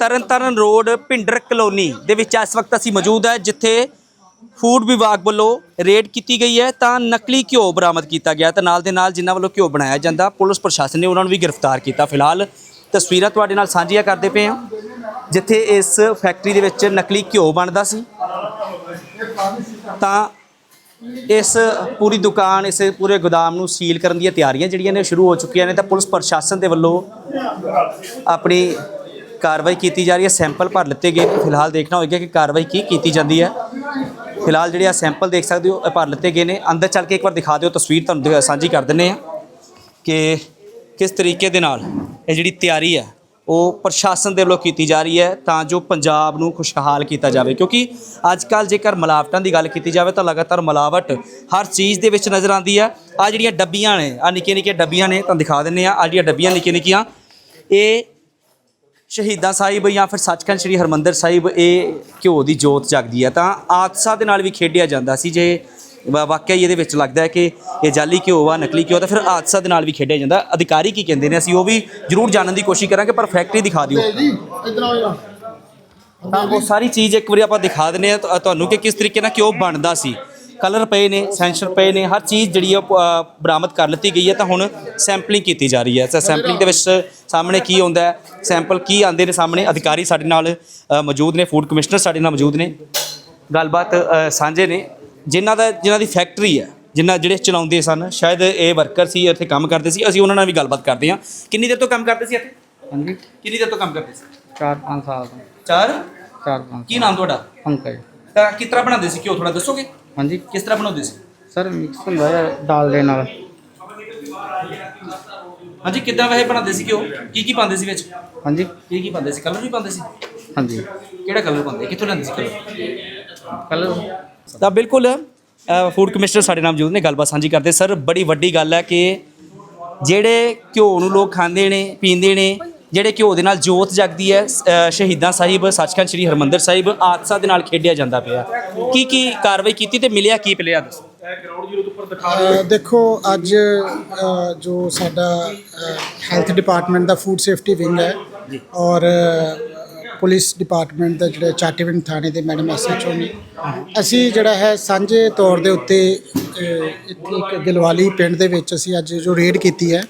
Tarn Taran road Bhinder colony ਦੇ ਵਿੱਚ ਇਸ ਵਕਤ ਅਸੀਂ ਮੌਜੂਦ ਹੈ, ਜਿੱਥੇ ਫੂਡ ਵਿਭਾਗ ਵੱਲੋਂ ਰੇਡ ਕੀਤੀ ਗਈ ਹੈ। ਤਾਂ ਨਕਲੀ ਘਿਓ ਬਰਾਮਦ ਕੀਤਾ ਗਿਆ ਤੇ ਨਾਲ ਦੇ ਨਾਲ ਜਿਨ੍ਹਾਂ ਵੱਲੋਂ ਘਿਓ ਬਣਾਇਆ ਜਾਂਦਾ, ਪੁਲਿਸ ਪ੍ਰਸ਼ਾਸਨ ਨੇ ਉਹਨਾਂ ਨੂੰ ਵੀ ਗ੍ਰਿਫਤਾਰ ਕੀਤਾ। ਫਿਲਹਾਲ ਤਸਵੀਰਾਂ ਤੁਹਾਡੇ ਨਾਲ ਸਾਂਝੀਆਂ ਕਰਦੇ ਪਏ ਹਾਂ, ਜਿੱਥੇ ਇਸ ਫੈਕਟਰੀ ਦੇ ਵਿੱਚ ਨਕਲੀ ਘਿਓ ਬਣਦਾ ਸੀ। ਤਾਂ ਇਸ ਪੂਰੀ ਦੁਕਾਨ, ਇਸ ਪੂਰੇ ਗੋਦਾਮ ਨੂੰ ਸੀਲ ਕਰਨ ਦੀਆਂ ਤਿਆਰੀਆਂ ਜਿਹੜੀਆਂ ਨੇ ਸ਼ੁਰੂ ਹੋ ਚੁੱਕੀਆਂ ਨੇ, ਤਾਂ ਪੁਲਿਸ ਪ੍ਰਸ਼ਾਸਨ ਦੇ ਵੱਲੋਂ ਆਪਣੀ ਕਾਰਵਾਈ ਕੀਤੀ ਜਾ ਰਹੀ ਹੈ। ਸੈਂਪਲ ਭਰ ਲਿੱਤੇ ਗਏ ਫਿਲਹਾਲ ਦੇਖਣਾ ਹੋਏਗਾ ਕਿ ਕਾਰਵਾਈ ਕੀ ਕੀਤੀ ਜਾਂਦੀ ਹੈ। ਫਿਲਹਾਲ ਜਿਹੜੇ ਆ ਸੈਂਪਲ ਦੇਖ ਸਕਦੇ ਹੋ, ਇਹ ਭਰ ਲਿੱਤੇ ਗਏ ਨੇ। ਅੰਦਰ ਚੱਲ ਕੇ ਇੱਕ ਵਾਰ ਦਿਖਾ ਦਿਓ। ਤਸਵੀਰ ਤੁਹਾਨੂੰ ਸਾਂਝੀ ਕਰ ਦਿੰਨੇ ਆ ਕਿ ਕਿਸ ਤਰੀਕੇ ਦੇ ਨਾਲ ਇਹ ਜਿਹੜੀ ਤਿਆਰੀ ਹੈ, ਉਹ ਪ੍ਰਸ਼ਾਸਨ ਦੇ ਵੱਲੋਂ ਕੀਤੀ ਜਾ ਰਹੀ ਹੈ ਤਾਂ ਜੋ ਪੰਜਾਬ ਨੂੰ ਖੁਸ਼ਹਾਲ ਕੀਤਾ ਜਾਵੇ। ਕਿਉਂਕਿ ਅੱਜ ਕੱਲ ਜੇਕਰ ਮਿਲਾਵਟਾਂ ਦੀ ਗੱਲ ਕੀਤੀ ਜਾਵੇ ਤਾਂ ਲਗਾਤਾਰ ਮਿਲਾਵਟ ਹਰ ਚੀਜ਼ ਦੇ ਵਿੱਚ ਨਜ਼ਰ ਆਉਂਦੀ ਹੈ। ਆ ਜਿਹੜੀਆਂ ਡੱਬੀਆਂ ਨੇ ਆ ਨਿੱਕੀਆਂ ਨਿੱਕੀਆਂ ਡੱਬੀਆਂ ਨੇ, ਤੁਹਾਨੂੰ ਦਿਖਾ ਦਿੰਨੇ ਆ ਆ ਜਿਹੜੀਆਂ ਡੱਬੀਆਂ ਨਿੱਕੀਆਂ ਨਿੱਕੀਆਂ ਇਹ ਸ਼ਹੀਦਾਂ ਸਾਹਿਬ ਜਾਂ ਫਿਰ ਸੱਚਖੰਡ ਸ੍ਰੀ ਹਰਮੰਦਰ ਸਾਹਿਬ ਇਹ ਘਿਓ ਦੀ ਜੋਤ ਜਗਦੀ ਹੈ ਤਾਂ ਆਦਸਾ ਦੇ ਨਾਲ ਵੀ ਖੇਡਿਆ ਜਾਂਦਾ ਸੀ ਜੇ ਵਾ- ਵਾਕਿਆ ਹੀ ਇਹਦੇ ਵਿੱਚ ਲੱਗਦਾ ਹੈ ਕਿ ਇਹ ਜਾਲੀ ਘਿਓ ਆ ਨਕਲੀ ਘਿਓ ਤਾਂ ਫਿਰ ਆਦਸਾ ਦੇ ਨਾਲ ਵੀ ਖੇਡਿਆ ਜਾਂਦਾ। ਅਧਿਕਾਰੀ ਕੀ ਕਹਿੰਦੇ ਨੇ ਅਸੀਂ ਉਹ ਵੀ ਜ਼ਰੂਰ ਜਾਣਨ ਦੀ ਕੋਸ਼ਿਸ਼ ਕਰਾਂਗੇ ਪਰ ਫੈਕਟਰੀ ਦਿਖਾ ਦਿਓ। ਤਾਂ ਉਹ ਸਾਰੀ ਚੀਜ਼ ਇੱਕ ਵਾਰੀ ਆਪਾਂ ਦਿਖਾ ਦਿੰਨੇ ਆ ਤੁਹਾਨੂੰ ਕਿ ਕਿਸ ਤਰੀਕੇ ਨਾਲ ਘਿਓ ਬਣਦਾ ਸੀ। ਕਲਰ ਪਏ ਨੇ ਸੈਂਸਰ ਪਏ ਨੇ ਹਰ ਚੀਜ਼ ਜਿਹੜੀ ਆ ਬਰਾਮਦ ਕਰ ਲਿੱਤੀ ਗਈ ਹੈ ਤਾਂ ਹੁਣ ਸੈਂਪਲਿੰਗ ਕੀਤੀ ਜਾ ਰਹੀ ਹੈ। ਤਾਂ ਸੈਂਪਲਿੰਗ ਦੇ ਵਿੱਚ ਸਾਹਮਣੇ ਕੀ ਆਉਂਦਾ ਹੈ? ਸੈਂਪਲ ਕੀ ਆਉਂਦੇ ਨੇ ਸਾਹਮਣੇ? ਅਧਿਕਾਰੀ ਸਾਡੇ ਨਾਲ ਮੌਜੂਦ ਨੇ ਫੂਡ ਕਮਿਸ਼ਨਰ ਸਾਡੇ ਨਾਲ ਮੌਜੂਦ ਨੇ। ਗੱਲਬਾਤ ਸਾਂਝੇ ਨੇ। ਜਿਨ੍ਹਾਂ ਦਾ ਜਿਨ੍ਹਾਂ ਦੀ ਫੈਕਟਰੀ ਹੈ ਜਿਨ੍ਹਾਂ ਜਿਹੜੇ ਚਲਾਉਂਦੇ ਸਨ ਸ਼ਾਇਦ ਇਹ ਵਰਕਰ ਸੀ ਇੱਥੇ ਕੰਮ ਕਰਦੇ ਸੀ। ਅਸੀਂ ਉਹਨਾਂ ਨਾਲ ਵੀ ਗੱਲਬਾਤ ਕਰਦੇ ਹਾਂ। ਕਿੰਨੀ ਦੇਰ ਤੋਂ ਕੰਮ ਕਰਦੇ ਸੀ ਇੱਥੇ? ਹਾਂਜੀ। ਕਿੰਨੀ ਦੇਰ ਤੋਂ ਕੰਮ ਕਰਦੇ ਸੀ? 4-5 ਸਾਲ ਤੋਂ। ਚਾਰ? 4-5 ਕੀ ਨਾਮ ਤੁਹਾਡਾ? ਪੰਕਜ। ਤਾਂ ਕਿਸ ਤਰ੍ਹਾਂ ਬਣਾਉਂਦੇ ਸੀ? ਘਿਓ ਥੋੜਾ ਦੱਸੋਗੇ? ਹਾਂਜੀ। ਕਿਸ ਤਰ੍ਹਾਂ ਬਣਾਉਂਦੇ ਸੀ? ਸਰ ਮਿਕਸ ਹੁੰਦਾ ਹੈ ਦਾਲ ਦੇ ਨਾਲ। ਹਾਂਜੀ ਕਿੱਦਾਂ ਵੈਸੇ ਬਣਾਉਂਦੇ ਸੀ ਘਿਓ ਕੀ ਕੀ ਪਾਉਂਦੇ ਸੀ ਵਿੱਚ? ਹਾਂਜੀ। ਕੀ ਕੀ ਪਾਉਂਦੇ ਸੀ? ਕਲਰ ਵੀ ਪਾਉਂਦੇ ਸੀ? ਹਾਂਜੀ। ਕਿਹੜਾ ਕਲਰ ਪਾਉਂਦੇ? ਕਿੱਥੋਂ ਲੈਂਦੇ ਸੀ ਕਲਰ? ਕਲਰ? ਤਾਂ ਬਿਲਕੁਲ ਫੂਡ ਕਮਿਸ਼ਨਰ ਸਾਡੇ ਨਾਲ ਮੌਜੂਦ ਨੇ ਗੱਲਬਾਤ ਸਾਂਝੀ ਕਰਦੇ। ਸਰ ਬੜੀ ਵੱਡੀ ਗੱਲ ਹੈ ਕਿ ਜਿਹੜੇ ਘਿਓ ਨੂੰ ਲੋਕ ਖਾਂਦੇ ਨੇ ਪੀਂਦੇ ਨੇ ਜਿਹੜੇ ਘਿਓ ਦੇ ਨਾਲ ਜੋਤ ਜਗਦੀ ਹੈ ਸ਼ਹੀਦਾਂ ਸਾਹਿਬ ਸੱਚਖੰਡ ਸ੍ਰੀ ਹਰਮੰਦਰ ਸਾਹਿਬ ਆਦਸਾ ਦੇ ਨਾਲ ਖੇਡਿਆ ਜਾਂਦਾ ਪਿਆ। ਕੀ ਕੀ ਕਾਰਵਾਈ ਕੀਤੀ ਤੇ ਮਿਲਿਆ ਕੀ ਪਿਲਿਆ ਦੱਸੋ? ਦੇਖੋ ਅੱਜ ਜੋ ਸਾਡਾ ਹੈਲਥ ਡਿਪਾਰਟਮੈਂਟ ਦਾ ਫੂਡ ਸੇਫਟੀ ਵਿੰਗ ਹੈ ਔਰ ਪੁਲਿਸ ਡਿਪਾਰਟਮੈਂਟ ਦਾ ਜਿਹੜਾ ਚਾਟੀਵਿੰਡ ਥਾਣੇ ਦੇ ਮੈਡਮ ਐਸਐਚਓ ਨੇ ਅਸੀਂ ਜਿਹੜਾ ਹੈ ਸਾਂਝੇ ਤੌਰ ਦੇ ਉੱਤੇ ਇੱਥੇ ਇੱਕ ਗਿਲਵਾਲੀ ਪਿੰਡ ਦੇ ਵਿੱਚ ਅਸੀਂ ਅੱਜ ਜੋ ਰੇਡ ਕੀਤੀ ਹੈ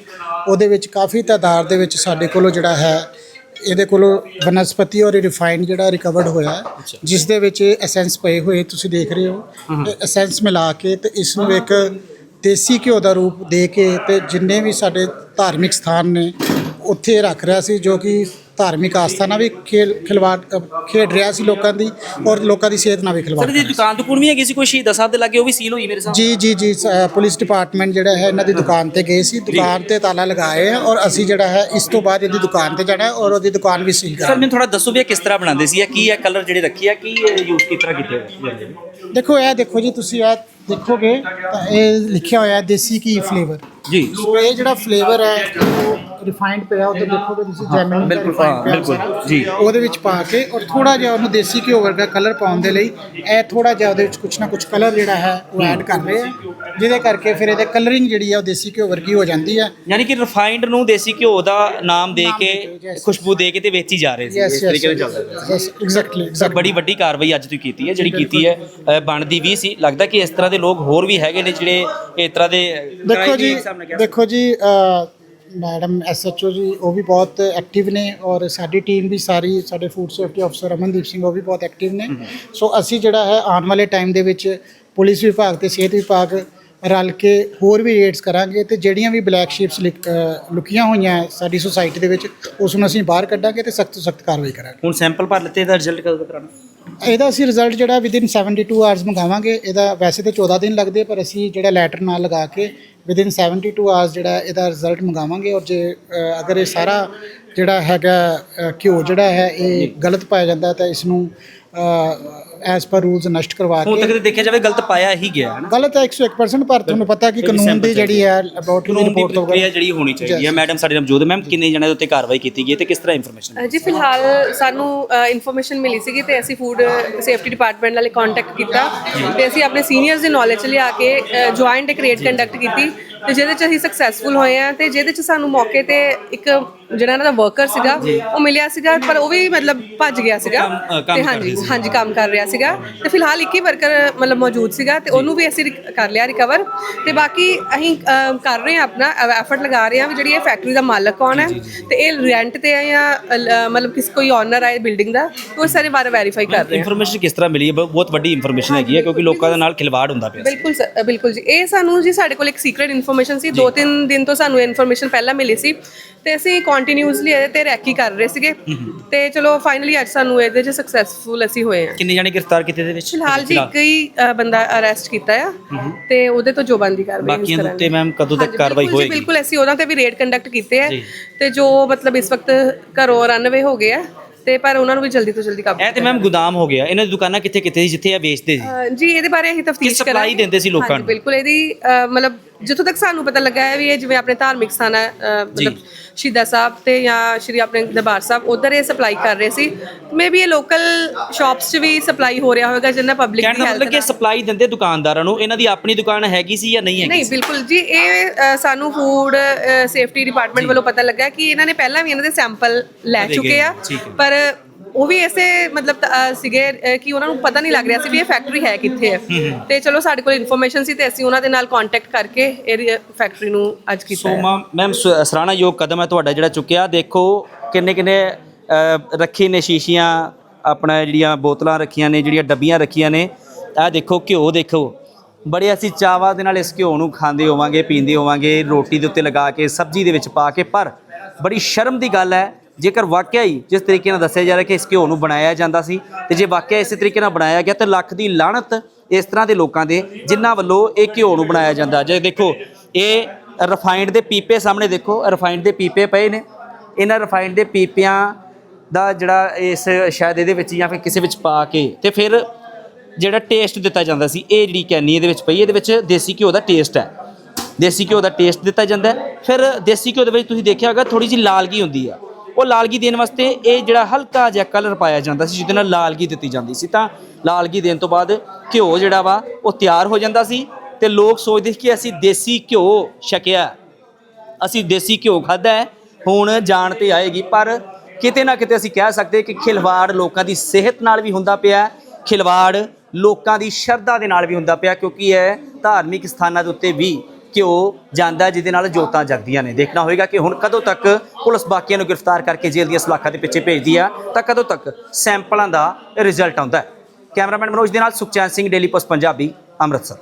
ਉਹਦੇ ਵਿੱਚ ਕਾਫੀ ਤਾਦਾਦ ਦੇ ਵਿੱਚ ਸਾਡੇ ਕੋਲੋਂ ਜਿਹੜਾ ਹੈ ਇਹਦੇ ਕੋਲੋਂ ਬਨਸਪਤੀ ਔਰ ਰਿਫਾਈਨਡ ਜਿਹੜਾ ਰਿਕਵਰਡ ਹੋਇਆ ਹੈ, ਜਿਸ ਦੇ ਵਿੱਚ ਐਸੈਂਸ ਪਏ ਹੋਏ ਤੁਸੀਂ ਦੇਖ ਰਹੇ ਹੋ। ਐਸੈਂਸ ਮਿਲਾ ਕੇ ਤੇ ਇਸ ਨੂੰ ਇੱਕ ਦੇਸੀ ਘਿਓ ਦਾ ਰੂਪ ਦੇ ਕੇ ਤੇ ਜਿੰਨੇ ਵੀ ਸਾਡੇ ਧਾਰਮਿਕ ਸਥਾਨ ਨੇ ਉੱਥੇ ਰੱਖ ਰਿਹਾ ਸੀ ਜੋ ਕਿ ਧਾਰਮਿਕ ਆਸਥਾ ਨਾਲ ਵੀ ਖੇਲ ਖਿਲਵਾੜ ਖੇਡ ਰਿਹਾ ਸੀ ਲੋਕਾਂ ਦੀ ਔਰ ਲੋਕਾਂ ਦੀ ਸਿਹਤ ਨਾਲ ਵੀ ਖਿਲਵਾੜ ਸਰ ਦੀ ਦੁਕਾਨ ਦੁਕਾਨ ਵੀ ਹੈਗੀ ਸੀ ਕੋਈ ਸ਼ਹੀਦਾਂ ਸਾਹਿਬ ਦੇ ਲਾਗੇ ਉਹ ਵੀ ਸੀਲ ਹੋਈ ਮੇਰੇ ਸਾਹਮਣੇ? ਜੀ ਜੀ ਜੀ ਪੁਲਿਸ ਡਿਪਾਰਟਮੈਂਟ ਜਿਹੜਾ ਹੈ ਇਹਨਾਂ ਦੀ ਦੁਕਾਨ ਤੇ ਗਏ ਸੀ ਦੁਕਾਨ ਤੇ ਤਾਲਾ ਲਗਾਏ ਹੈ ਔਰ ਅਸੀਂ ਜਿਹੜਾ ਹੈ ਇਸ ਤੋਂ ਬਾਅਦ ਇਹਦੀ ਦੁਕਾਨ ਤੇ ਜਾਣਾ ਹੈ ਔਰ ਉਹਦੀ ਦੁਕਾਨ ਵੀ ਸੀਲ ਸਰ ਕਰਾਂਗੇ ਮੈਨੂੰ ਥੋੜਾ ਦੱਸੋ ਵੀ ਇਹ ਕਿਸ ਤਰ੍ਹਾਂ ਬਣਾਉਂਦੇ ਸੀ ਇਹ ਕੀ ਹੈ ਕਲਰ ਜਿਹੜੇ ਰੱਖੀ ਆ ਕੀ ਯੂਜ਼ ਕਿਸ ਤਰ੍ਹਾਂ ਕੀਤੇ ਦੇਖੋ ਇਹ ਦੇਖੋ ਜੀ ਤੁਸੀਂ ਇਹ ਦੇਖੋਗੇ ਤਾਂ ਇਹ ਲਿਖਿਆ ਹੋਇਆ ਹੈ ਦੇਸੀ ਘੀ ਫਲੇਵਰ ਜੀ। ਸੋ ਇਹ ਜਿਹੜਾ ਫਲੇਵਰ ਹੈ ਰਿਫਾਈਨਡ ਪਿਆ ਉਹਦੇ ਦੇਖੋਗੇ ਤੁਸੀਂ ਜੈਮਨ ਬਿਲਕੁਲ, ਹਾਂ, ਬਿਲਕੁਲ, ਜੀ। ਉਹਦੇ ਵਿੱਚ ਪਾ ਕੇ ਔਰ ਥੋੜਾ ਜਿਹਾ ਉਹਨੂੰ ਦੇਸੀ ਘਿਓ ਵਰਗਾ ਕਲਰ ਪਾਉਣ ਦੇ ਲਈ ਇਹ ਥੋੜਾ ਜਿਹਾ ਉਹਦੇ ਵਿੱਚ ਕੁਛ ਨਾ ਕੁਛ ਕਲਰ ਜਿਹੜਾ ਹੈ ਉਹ ਐਡ ਕਰ ਰਹੇ ਆ। ਜਿਹਦੇ ਕਰਕੇ ਫਿਰ ਇਹਦੇ ਕਲਰਿੰਗ ਜਿਹੜੀ ਹੈ ਉਹ ਦੇਸੀ ਘਿਓ ਵਰਗੀ ਹੋ ਜਾਂਦੀ ਹੈ ਯਾਨੀ ਕਿ ਰਿਫਾਈਨਡ ਨੂੰ ਦੇਸੀ ਘਿਓ ਦਾ ਨਾਮ ਦੇ ਕੇ. ਖੁਸ਼ਬੂ ਦੇ ਕੇ ਤੇ ਵੇਚੀ ਜਾ ਰਹੇ ਸੀ। ਇਸ ਤਰੀਕੇ ਨਾਲ ਚੱਲਦਾ ਯੈਸ ਐਗਜ਼ੈਕਟਲੀ ਸਰ ਬੜੀ ਵੱਡੀ ਕਾਰਵਾਈ ਅੱਜ ਤੁਸੀਂ ਕੀਤੀ ਹੈ ਜਿਹੜੀ ਕੀਤੀ ਹੈ ਬਣਦੀ ਵੀ ਸੀ। ਲੱਗਦਾ ਕਿ ਇਸ ਤਰ੍ਹਾਂ ਦੇ ਲੋਕ ਹੋਰ ਵੀ ਹੈਗੇ ਨੇ ਜਿਹੜੇ ਇਸ ਤਰ੍ਹਾਂ ਦੇ ਦੇਖੋ ਜੀ। ਦੇਖੋ ਜੀ ਮੈਡਮ ਐਸਐਚਓ ਜੀ ਉਹ ਵੀ ਬਹੁਤ ਐਕਟਿਵ ਨੇ ਔਰ ਸਾਡੀ ਟੀਮ ਵੀ ਸਾਰੀ ਸਾਡੇ ਫੂਡ ਸੇਫਟੀ ਅਫਸਰ ਅਮਨਦੀਪ ਸਿੰਘ ਉਹ ਵੀ ਬਹੁਤ ਐਕਟਿਵ ਨੇ। ਸੋ ਅਸੀਂ ਜਿਹੜਾ ਹੈ ਆਉਣ ਵਾਲੇ ਟਾਈਮ ਦੇ ਵਿੱਚ ਪੁਲਿਸ ਵਿਭਾਗ ਤੇ ਸਿਹਤ ਵਿਭਾਗ ਰਲ ਕੇ ਹੋਰ ਵੀ ਰੇਡਸ ਕਰਾਂਗੇ ਤੇ ਜਿਹੜੀਆਂ ਵੀ ਬਲੈਕ ਸ਼ੀਪਸ ਲੁਕੀਆਂ ਹੋਈਆਂ ਹੈ ਸਾਡੀ ਸੁਸਾਇਟੀ ਦੇ ਵਿੱਚ ਉਸ ਨੂੰ ਅਸੀਂ ਬਾਹਰ ਕੱਢਾਂਗੇ ਤੇ ਸਖਤ ਤੋਂ ਸਖਤ ਕਾਰਵਾਈ ਕਰਾਂਗੇ। ਹੁਣ ਸੈਂਪਲ ਭਰ ਲਿੱਤੇ ਦਾ ਰਿਜ਼ਲਟ ਕਦੋਂ ਤੱਕ ਕਰਾਣਾ ਇਹਦਾ ਅਸੀਂ ਰਿਜ਼ਲਟ ਜਿਹੜਾ ਵਿਦਿਨ 72 ਆਵਰਸ ਮੰਗਾਵਾਂਗੇ, ਇਹਦਾ ਵੈਸੇ ਤਾਂ 14 ਦਿਨ ਲੱਗਦੇ ਪਰ ਅਸੀਂ ਜਿਹੜਾ ਲੈਟਰ ਨਾਲ ਲਗਾ ਕੇ ਵਿਦਿਨ 72 ਆਵਰਸ ਜਿਹੜਾ ਇਹਦਾ ਰਿਜ਼ਲਟ ਮੰਗਾਵਾਂਗੇ ਔਰ ਜੇ ਅਗਰ ਇਹ ਸਾਰਾ ਜਿਹੜਾ ਹੈਗਾ ਘਿਓ ਜਿਹੜਾ ਹੈ, ਇਹ ਗਲਤ ਪਾਇਆ ਜਾਂਦਾ ਤਾਂ ਇਸ ਨੂੰ ਐਸ ਪਰ ਰੂਲਸ ਨਸ਼ਟ ਕਰਵਾ ਹੁਣ ਤੱਕ ਕੇ ਤੇ ਦੇਖਿਆ ਜਾਵੇ ਗਲਤ ਪਾਇਆ ਹੀ ਗਿਆ ਹੈ ਨਾ? ਗਲਤ ਹੈ 101% ਪਰ ਤੁਹਾਨੂੰ ਪਤਾ ਕਿ ਕਾਨੂੰਨ ਦੀ ਜਿਹੜੀ ਹੈ ਲੈਬੋਰਟਰੀ ਕਾਨੂੰਨ ਦੀ ਰਿਪੋਰਟ ਤੋਂ ਪ੍ਰਕਿਰਿਆ ਜਿਹੜੀ ਹੋਣੀ ਚਾਹੀਦੀ ਹੈ। ਮੈਡਮ ਸਾਡੇ ਨਾਲ ਮੌਜੂਦ ਹੈ। ਮੈਮ ਕਿੰਨੇ ਜਣਿਆਂ ਦੇ ਉੱਤੇ ਕਾਰਵਾਈ ਕੀਤੀ ਗਈ ਹੈ ਤੇ ਕਿਸ ਤਰ੍ਹਾਂ ਇਨਫੋਰਮੇਸ਼ਨ ਜੀ ਫਿਲਹਾਲ ਸਾਨੂੰ ਇਨਫੋਰਮੇਸ਼ਨ ਮਿਲੀ ਸੀਗੀ ਤੇ ਅਸੀਂ ਫੂਡ ਸੇਫਟੀ ਡਿਪਾਰਟਮੈਂਟ ਨਾਲ ਕੰਟੈਕਟ ਕੀਤਾ। ਤੇ ਅਸੀਂ ਆਪਣੇ ਸੀਨੀਅਰਸ ਦੇ ਨੌਲੇਜ ਲਿਆ ਕੇ ਜੁਆਇੰਟ ਇੱਕ ਰੇਡ ਕੰਡਕਟ ਕੀਤੀ। ਤੇ ਜਿਹਦੇ ਚ ਅਸੀਂ ਸਕਸੈਸਫੁਲ ਹੋਏ ਆ ਤੇ ਜਿਹਦੇ ਚ ਸਾਨੂੰ ਮੌਕੇ ਤੇ ਇੱਕ ਜਿਹੜਾ ਇਹਨਾਂ ਦਾ ਵਰਕਰ ਸੀਗਾ ਉਹ ਮਿਲਿਆ ਸੀਗਾ ਪਰ ਉਹ ਵੀ ਮਤਲਬ ਭੱਜ ਗਿਆ ਸੀਗਾ। ਤੇ ਹਾਂਜੀ। ਹਾਂਜੀ ਕੰਮ ਕਰ ਰਿਹਾ ਸੀਗਾ। ਤੇ ਫਿਲਹਾਲ ਇੱਕ ਹੀ ਵਰਕਰ ਮਤਲਬ ਮੌਜੂਦ ਸੀਗਾ ਤੇ ਉਹਨੂੰ ਵੀ ਅਸੀਂ ਕਰ ਲਿਆ ਰਿਕਵਰ ਤੇ ਬਾਕੀ ਅਸੀਂ ਕਰ ਰਹੇ ਹਾਂ ਆਪਣਾ ਐਫਰਟ ਲਗਾ ਰਹੇ ਹਾਂ ਵੀ ਜਿਹੜੀ ਇਹ ਫੈਕਟਰੀ ਦਾ ਮਾਲਕ ਕੌਣ ਹੈ ਤੇ ਇਹ ਰੈਂਟ ਤੇ ਹੈ ਜਾਂ ਮਤਲਬ ਕਿਸ ਕੋਈ ਓਨਰ ਹੈ ਬਿਲਡਿੰਗ ਦਾ ਉਹ ਸਾਰੇ ਬਾਰੇ ਵੈਰੀਫਾਈ ਕਰ ਰਹੇ ਹਾਂ। ਇਨਫੋਰਮੇਸ਼ਨ ਕਿਸ ਤਰ੍ਹਾਂ ਮਿਲੀ ਹੈ? ਬਹੁਤ ਵੱਡੀ ਇਨਫੋਰਮੇਸ਼ਨ ਹੈਗੀ ਹੈ ਕਿਉਂਕਿ ਲੋਕਾਂ ਦੇ ਨਾਲ ਖਿਲਵਾੜ ਹੁੰਦਾ ਪਿਆ ਬਿਲਕੁਲ ਬਿਲਕੁਲ ਜੀ। ਇਹ ਸਾਨੂੰ ਜੀ ਸਾਡੇ ਕੋਲ ਇੱਕ ਸੀਕ੍ਰੀਟ ਇਨਫੋਰਮੇਸ਼ਨ ਸੀ। ਦੋ ਤਿੰਨ ਦਿਨ ਤੋਂ ਸਾਨੂੰ ਇਨਫੋਰਮੇਸ਼ਨ ਪਹਿਲਾਂ ਮਿਲੀ ਸੀ। ਤੇ ਅਸੀਂ ਕੰਟੀਨਿਊਸਲੀ ਇਹਦੇ ਤੇ ਰੈਕੀ ਕਰ ਰਹੇ ਸੀਗੇ। ਤੇ ਚਲੋ ਫਾਈਨਲੀ ਅੱਜ ਸਾਨੂੰ ਇਹਦੇ 'ਚ ਸਕਸੈਸਫੁਲ ਅਸੀਂ ਹੋਏ ਹਾਂ। ਕਿੰਨੇ ਜਾਣੇ ਗ੍ਰਿਫਤਾਰ ਕੀਤੇ ਦੇ ਵਿੱਚ? ਫਿਲਹਾਲ ਜੀ ਇੱਕ ਹੀ ਅ, ਬੰਦਾ ਅਰੈਸਟ ਕੀਤਾ ਆ। ਤੇ ਉਹਦੇ ਤੋਂ ਜੋ ਬੰਦੀ ਕਾਰਵਾਈ ਬਾਕੀਆਂ ਦੇ ਕਰਾਂਗੇ। ਉੱਤੇ ਮੈਮ ਕਦੋਂ ਤੱਕ ਹਾਂਜੀ, ਕਾਰਵਾਈ ਬਿਲਕੁਲ ਜੀ, ਹੋਏਗੀ? ਬਿਲਕੁਲ ਅਸੀਂ ਉਹਨਾਂ ਤੇ ਵੀ ਰੇਡ ਕੰਡਕਟ ਕੀਤੇ ਆ। ਜੀ। ਤੇ ਜੋ ਮਤਲਬ ਇਸ ਵਕਤ ਘਰੋਂ ਰਨਵੇ ਹੋ ਗਏ ਆ ਤੇ ਪਰ ਉਹਨਾਂ ਨੂੰ ਵੀ ਜਲਦੀ ਤੋਂ ਜਲਦੀ ਕਾਬੂ ਇਹ ਤੇ ਮੈਮ ਗੋਦਾਮ ਹੋ ਗਿਆ। ਇਹਨਾਂ ਦੀ ਦੁਕਾਨਾਂ ਕਿੱਥੇ ਕਿੱਥੇ ਸੀ ਜਿੱਥੇ ਇਹ ਵੇਚਦੇ ਸੀ? ਅ, ਜੀ ਇਹਦੇ ਬਾਰੇ ਅਸੀਂ ਤਫਤੀਸ਼ ਕਰਾਂਗੇ। ਦਿੰਦੇ ਸੀ ਲੋਕਾਂ ਹਾਂਜੀ, ਨੂੰ? ਬਿਲਕੁਲ ਇਹਦੀ ਅ, ਮਤਲਬ ਜਿੱਥੋਂ ਤੱਕ ਸਾਨੂੰ ਪਤਾ ਲੱਗਾ ਹੈ ਵੀ ਇਹ ਜਿਵੇਂ ਆਪਣੇ ਧਾਰਮਿਕ ਸਥਾਨ ਹੈ ਅ, ਮਤਲਬ ਸ਼ਹੀਦਾਂ ਸਾਹਿਬ ਤੇ ਜਾਂ ਸ਼੍ਰੀ ਆਪਣੇ ਦਰਬਾਰ ਸਾਹਿਬ ਉਧਰ ਇਹ ਸਪਲਾਈ ਕਰ ਰਹੇ ਸੀ। ਮੇਬੀ ਇਹ ਲੋਕਲ ਸ਼ਾਪਸ 'ਚ ਵੀ ਸਪਲਾਈ ਹੋ ਰਿਹਾ ਹੋਵੇਗਾ ਜਿੰਨਾ ਪਬਲਿਕ ਕਹਿਣ ਦੀ ਮਤਲਬ ਕਿ ਸਪਲਾਈ ਦਿੰਦੇ ਦੁਕਾਨਦਾਰਾਂ ਨੂੰ ਇਹਨਾਂ ਦੀ ਆਪਣੀ ਦੁਕਾਨ ਹੈਗੀ ਸੀ ਜਾਂ ਨਹੀਂ ਹੈਗੀ ਨਹੀਂ ਬਿਲਕੁਲ ਜੀ ਇਹ ਅ, ਸਾਨੂੰ ਫੂਡ ਸੇਫਟੀ ਡਿਪਾਰਟਮੈਂਟ ਵੱਲੋਂ ਪਤਾ ਲੱਗਾ ਕਿ ਇਹਨਾਂ ਨੇ ਪਹਿਲਾਂ ਵੀ ਇਹਨਾਂ ਦੇ ਸੈਂਪਲ ਲੈ ਚੁੱਕੇ ਆ। ਠੀਕ ਹੈ। ਪਰ ਉਹ ਵੀ ਐਸੇ ਮਤਲਬ ਅ, ਸੀਗੇ ਅ, ਕਿ ਉਹਨਾਂ ਨੂੰ ਪਤਾ ਨਹੀਂ ਲੱਗ ਰਿਹਾ ਸੀ ਵੀ ਇਹ ਫੈਕਟਰੀ ਹੈ ਕਿੱਥੇ ਹੈ। ਤੇ ਚਲੋ ਸਾਡੇ ਕੋਲ ਇਨਫੋਰਮੇਸ਼ਨ ਸੀ ਤੇ ਅਸੀਂ ਉਹਨਾਂ ਦੇ ਨਾਲ ਕੰਟੈਕਟ ਕਰਕੇ ਇਹ ਫੈਕਟਰੀ ਨੂੰ ਅੱਜ ਕੀਤਾ ਸੋ ਹੈ। ਮੈਮ ਮੈਮ ਸ- ਸਰਾਹਨਾਯੋਗ ਕਦਮ ਹੈ ਤੁਹਾਡਾ ਜਿਹੜਾ ਚੁੱਕਿਆ। ਦੇਖੋ ਕਿੰਨੇ ਕਿੰਨੇ ਅ, ਰੱਖੀ ਨੇ ਸ਼ੀਸ਼ੀਆਂ ਆਪਣਾ ਜਿਹੜੀਆਂ ਬੋਤਲਾਂ ਰੱਖੀਆਂ ਨੇ ਜਿਹੜੀਆਂ ਡੱਬੀਆਂ ਰੱਖੀਆਂ ਨੇ। ਆਹ ਦੇਖੋ ਘਿਓ ਦੇਖੋ। ਬੜੇ ਅਸੀਂ ਚਾਵਾਂ ਦੇ ਨਾਲ ਇਸ ਘਿਓ ਨੂੰ ਖਾਂਦੇ ਹੋਵਾਂਗੇ ਪੀਂਦੇ ਹੋਵਾਂਗੇ ਰੋਟੀ ਦੇ ਉੱਤੇ ਲਗਾ ਕੇ ਸਬਜ਼ੀ ਦੇ ਵਿੱਚ ਪਾ ਕੇ ਪਰ ਬੜੀ ਸ਼ਰਮ ਦੀ ਗੱਲ ਹੈ ਜੇਕਰ ਵਾਕਿਆ ਹੀ ਜਿਸ ਤਰੀਕੇ ਨਾਲ ਦੱਸਿਆ ਜਾ ਰਿਹਾ ਕਿ ਇਸ ਘਿਓ ਨੂੰ ਬਣਾਇਆ ਜਾਂਦਾ ਸੀ ਤੇ ਜੇ ਵਾਕਿਆ ਇਸੇ ਤਰੀਕੇ ਨਾਲ ਬਣਾਇਆ ਗਿਆ ਤਾਂ ਲੱਖ ਦੀ ਲਾਹਣਤ ਇਸ ਤਰ੍ਹਾਂ ਦੇ ਲੋਕਾਂ ਦੇ ਜਿਨ੍ਹਾਂ ਵੱਲੋਂ ਇਹ ਘਿਓ ਨੂੰ ਬਣਾਇਆ ਜਾਂਦਾ। ਜੇ ਦੇਖੋ, ਇਹ ਰਿਫਾਈਨਡ ਦੇ ਪੀਪੇ ਸਾਹਮਣੇ ਦੇਖੋ ਰਿਫਾਈਨਡ ਦੇ ਪੀਪੇ ਪਏ ਨੇ। ਇਹਨਾਂ ਰਿਫਾਈਨਡ ਦੇ ਪੀਪਿਆਂ ਦਾ ਜਿਹੜਾ ਇਸ ਸ਼ਾਇਦ ਇਹਦੇ ਵਿੱਚ ਜਾਂ ਫਿਰ ਕਿਸੇ ਵਿੱਚ ਪਾ ਕੇ ਤੇ ਫਿਰ ਜਿਹੜਾ ਟੇਸਟ ਦਿੱਤਾ ਜਾਂਦਾ ਸੀ, ਇਹ ਜਿਹੜੀ ਕੈਨੀ ਇਹਦੇ ਵਿੱਚ ਪਈ ਇਹਦੇ ਵਿੱਚ ਦੇਸੀ ਘਿਓ ਦਾ ਟੇਸਟ ਹੈ। ਦੇਸੀ ਘਿਓ ਦਾ ਟੇਸਟ ਦਿੱਤਾ ਜਾਂਦਾ ਫਿਰ ਦੇਸੀ ਘਿਓ ਦੇ ਵਿੱਚ ਤੁਸੀਂ ਦੇਖਿਆ ਹੋਗਾ ਥੋੜੀ ਜਿਹੀ ਲਾਲਗੀ ਹੁੰਦੀ ਆ। ਉਹ ਲਾਲਗੀ ਦੇਣ ਵਾਸਤੇ ਇਹ ਜਿਹੜਾ ਹਲਕਾ ਜਿਹਾ ਕਲਰ ਪਾਇਆ ਜਾਂਦਾ ਸੀ, ਜਿਹਦੇ ਨਾਲ ਲਾਲਗੀ ਦਿੱਤੀ ਜਾਂਦੀ ਸੀ। ਤਾਂ ਲਾਲਗੀ ਦੇਣ ਤੋਂ ਬਾਅਦ ਘਿਓ ਜਿਹੜਾ ਵਾ, ਉਹ ਤਿਆਰ ਹੋ ਜਾਂਦਾ ਸੀ ਤੇ ਲੋਕ ਸੋਚਦੇ ਸੀ ਕਿ ਅਸੀਂ ਦੇਸੀ ਘਿਓ ਛਕਿਆ। ਅਸੀਂ ਦੇਸੀ ਘਿਓ ਖਾਦਾ ਹੈ, ਹੁਣ ਜਾਣ ਤੇ ਆਏਗੀ, ਪਰ ਕਿਤੇ ਨਾ ਕਿਤੇ ਅਸੀਂ ਕਹਿ ਸਕਦੇ ਕਿ ਖਿਲਵਾੜ ਲੋਕਾਂ ਦੀ ਸਿਹਤ ਨਾਲ ਵੀ ਹੁੰਦਾ ਪਿਆ ਖਿਲਵਾੜ ਲੋਕਾਂ ਦੀ ਸ਼ਰਧਾ ਦੇ ਨਾਲ ਵੀ ਹੁੰਦਾ ਪਿਆ, ਕਿਉਂਕਿ ਇਹ ਧਾਰਮਿਕ ਸਥਾਨਾਂ ਦੇ ਉੱਤੇ ਵੀ ਘਿਓ ਜਾਂਦਾ ਜਿਹਦੇ ਨਾਲ ਜੋਤਾਂ ਜਗਦੀਆਂ ਨੇ? ਦੇਖਣਾ ਹੋਏਗਾ ਕਿ ਹੁਣ ਕਦੋਂ ਤੱਕ ਪੁਲਿਸ ਬਾਕੀਆਂ ਨੂੰ ਗ੍ਰਿਫਤਾਰ ਕਰਕੇ ਜੇਲ੍ਹ ਦੀਆਂ ਸਲਾਖਾਂ ਦੇ ਪਿੱਛੇ ਭੇਜਦੀ ਆ, ਤਾਂ ਕਦੋਂ ਤੱਕ ਸੈਂਪਲਾਂ ਦਾ ਰਿਜ਼ਲਟ ਆਉਂਦਾ ਹੈ। ਕੈਮਰਾਮੈਨ ਮਨੋਜ ਦੇ ਨਾਲ ਸੁਖਚੈਨ ਸਿੰਘ, ਡੇਲੀ ਪੋਸਟ ਪੰਜਾਬੀ, ਅੰਮ੍ਰਿਤਸਰ।